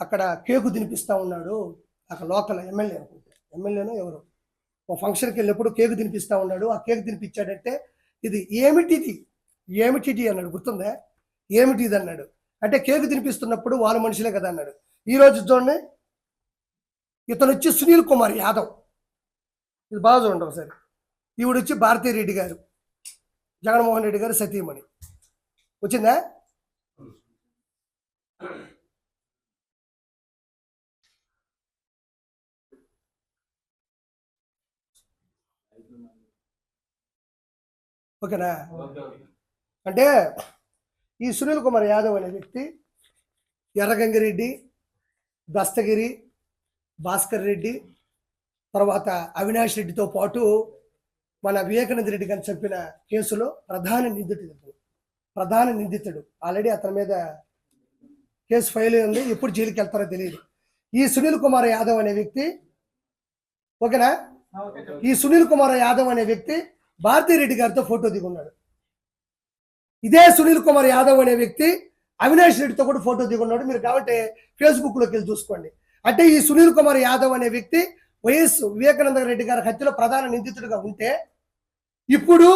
అక్కడ కేకు తినిపిస్తా ఉన్నాడు అక్కడ లోకల్ ఎమ్మెల్యే అనుకుంటా. ఎమ్మెల్యేనో ఎవరు. ఓ ఫంక్షన్కి వెళ్ళినప్పుడు కేకు తినిపిస్తా ఉన్నాడు. ఆ కేక్ తినిపించాడంటే ఇది ఏమిటిది ఏమిటిది అన్నాడు. గుర్తుందా? ఏమిటిది అన్నాడు. అంటే కేకు తినిపిస్తున్నప్పుడు వాళ్ళ మనుషులే కదా అన్నాడు. ఈ చూడండి. ఇతను వచ్చి సునీల్ కుమార్ యాదవ్. ఇది బాగా చూడండి ఒకసారి. ఈవిడ వచ్చి భారతీ రెడ్డి గారు. జగన్మోహన్ రెడ్డి గారు సతీమణి. వచ్చిందా? ఓకేనా? అంటే ఈ సునీల్ కుమార్ యాదవ్ అనే వ్యక్తి ఎర్రగంగిరెడ్డి దస్తగిరి భాస్కర్ రెడ్డి తర్వాత అవినాష్ రెడ్డితో పాటు మన వివేకానంద రెడ్డి గారిని చంపిన కేసులో ప్రధాన నిందితుడు ప్రధాన నిందితుడు. ఆల్రెడీ అతని మీద కేసు ఫైల్ ఉంది ఎప్పుడు జైలుకి వెళ్తారో తెలియదు. ఈ సునీల్ కుమార్ యాదవ్ అనే వ్యక్తి ఓకేనా? ఈ సునీల్ కుమార్ యాదవ్ అనే వ్యక్తి భారతీ రెడ్డి గారితో ఫోటో దిగున్నాడు. ఇదే సునీల్ కుమార్ యాదవ్ అనే వ్యక్తి అవినాష్ రెడ్డితో కూడా ఫోటో దిగున్నాడు. మీరు కాబట్టి ఫేస్బుక్లోకి వెళ్ళి చూసుకోండి. అంటే ఈ సునీల్ కుమార్ యాదవ్ అనే వ్యక్తి వైఎస్ వివేకానంద రెడ్డి గారి హత్యలో ప్రధాన నిందితుడిగా ఉంటే ఇప్పుడు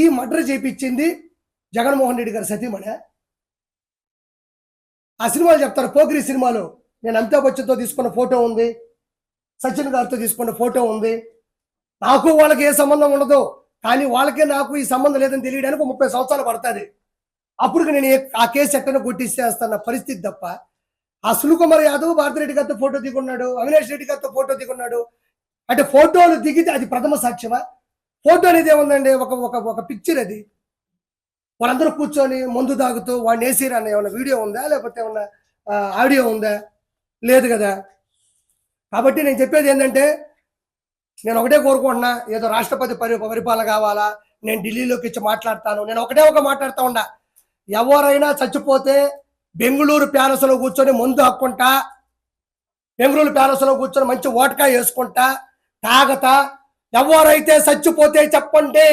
ఈ మర్డర్ చేపించింది జగన్మోహన్ రెడ్డి గారి సతీమణి. ఆ సినిమాలు చెప్తారు పోకిరి సినిమాలో. నేను అమితాబ్ బచ్చన్తో తీసుకున్న ఫోటో ఉంది సచిన్ గారితో తీసుకున్న ఫోటో ఉంది. నాకు వాళ్ళకి ఏ సంబంధం ఉండదు కానీ వాళ్ళకే నాకు ఈ సంబంధం లేదని తెలియడానికి ఒక ముప్పై సంవత్సరాలు పడుతుంది. అప్పుడు నేను ఆ కేసు ఎక్కడ కొట్టిస్తేస్తున్న పరిస్థితి తప్ప ఆ సునుకుమార్ యాదవ్ భారతిరెడ్డి గారితో ఫోటో దిగున్నాడు అవినాష్ రెడ్డి గారితో ఫోటో దిగున్నాడు. అంటే ఫోటోలు దిగితే అది ప్రథమ సాక్ష్యమా? ఫోటో అనేది ఏముందండి? ఒక ఒక ఒక పిక్చర్ అది. వాళ్ళందరూ కూర్చొని మందు తాగుతూ వాడిని వేసిరా అన్న ఏమైనా వీడియో ఉందా? లేకపోతే ఏమన్నా ఆడియో ఉందా? లేదు కదా. కాబట్టి నేను చెప్పేది ఏంటంటే నేను ఒకటే కోరుకుంటున్నా ఏదో రాష్ట్రపతి పరి పరిపాలన కావాలా నేను ఢిల్లీలోకి ఇచ్చి మాట్లాడతాను నేను ఒకటే ఒక మాట్లాడుతూ ఉన్నా. ఎవరైనా చచ్చిపోతే బెంగళూరు ప్యాలెస్లో కూర్చొని మందు హక్కుంటా బెంగళూరు ప్యాలెస్లో కూర్చొని మంచి ఓటకా వేసుకుంటా తాగతా ఎవరైతే చచ్చిపోతే చెప్పండి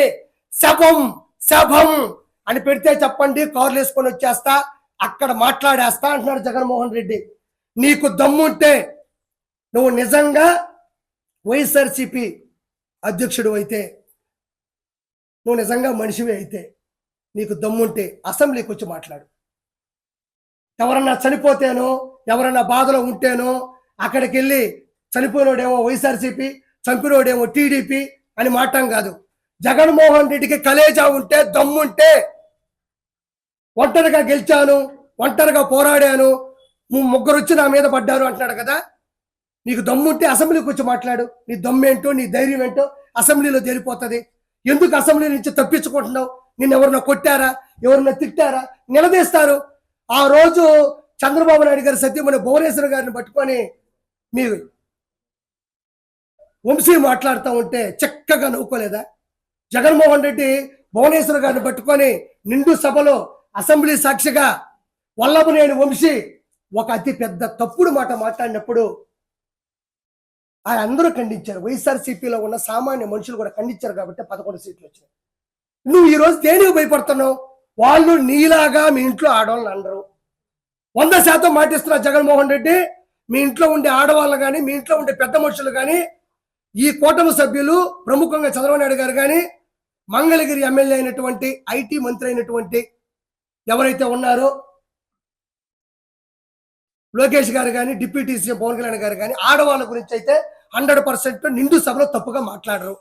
శవం శవం అని పెడితే చెప్పండి కార్లు వేసుకొని వచ్చేస్తా అక్కడ మాట్లాడేస్తా అంటున్నాడు జగన్మోహన్ రెడ్డి. నీకు దమ్ముంటే నువ్వు నిజంగా వైఎస్ఆర్సిపి అధ్యక్షుడు అయితే నువ్వు నిజంగా మనిషివి అయితే నీకు దమ్ముంటే అసెంబ్లీకి వచ్చి మాట్లాడు. ఎవరన్నా చనిపోతేనో ఎవరన్నా బాధలో ఉంటేనో అక్కడికి వెళ్ళి చనిపోయినోడేమో వైఎస్ఆర్సిపి చంపినోడేమో టీడీపీ అని మాటం కాదు. జగన్మోహన్ రెడ్డికి కలేజా ఉంటే దమ్ముంటే ఒంటరిగా గెలిచాను ఒంటరిగా పోరాడాను ముగ్గురు వచ్చి నా మీద పడ్డారు అంటున్నాడు కదా. నీకు దమ్ముంటే అసెంబ్లీకి వచ్చి మాట్లాడు. నీ దమ్మేంటో నీ ధైర్యం ఏంటో అసెంబ్లీలో తేలిపోతుంది. ఎందుకు అసెంబ్లీ నుంచి తప్పించుకుంటున్నావు? నిన్ను ఎవరినో కొట్టారా? ఎవరినో తిట్టారా? నిలదీస్తారు. ఆ రోజు చంద్రబాబు నాయుడు గారి సత్యమని భువనేశ్వర్ గారిని పట్టుకొని మీ వంశీ మాట్లాడుతూ ఉంటే చక్కగా నవ్వుకోలేదా? జగన్మోహన్ రెడ్డి భువనేశ్వర్ గారిని పట్టుకొని నిండు సభలో అసెంబ్లీ సాక్షిగా వల్లభనేని వంశీ ఒక అతి పెద్ద తప్పుడు మాట మాట్లాడినప్పుడు ఆయన అందరూ ఖండించారు. వైఎస్ఆర్సీపీలో ఉన్న సామాన్య మనుషులు కూడా ఖండించారు కాబట్టి పదకొండు సీట్లు వచ్చినాయి. నువ్వు ఈరోజు దేనికి భయపడుతున్నావు? వాళ్ళు నీలాగా మీ ఇంట్లో ఆడవాళ్ళని అనరు. వంద శాతం మాటిస్తున్నా జగన్మోహన్ రెడ్డి మీ ఇంట్లో ఉండే ఆడవాళ్ళు కానీ మీ ఇంట్లో ఉండే పెద్ద మనుషులు కానీ ఈ కూటమి సభ్యులు ప్రముఖంగా చంద్రబాబు నాయుడు గారు కానీ మంగళగిరి ఎమ్మెల్యే అయినటువంటి ఐటీ మంత్రి అయినటువంటి ఎవరైతే ఉన్నారో లోకేష్ గారు కానీ డిప్యూటీ సీఎం పవన్ కళ్యాణ్ గారు కానీ ఆడవాళ్ళ గురించి అయితే హండ్రెడ్ పర్సెంట్ నిండు సభలో తప్పుగా మాట్లాడరు.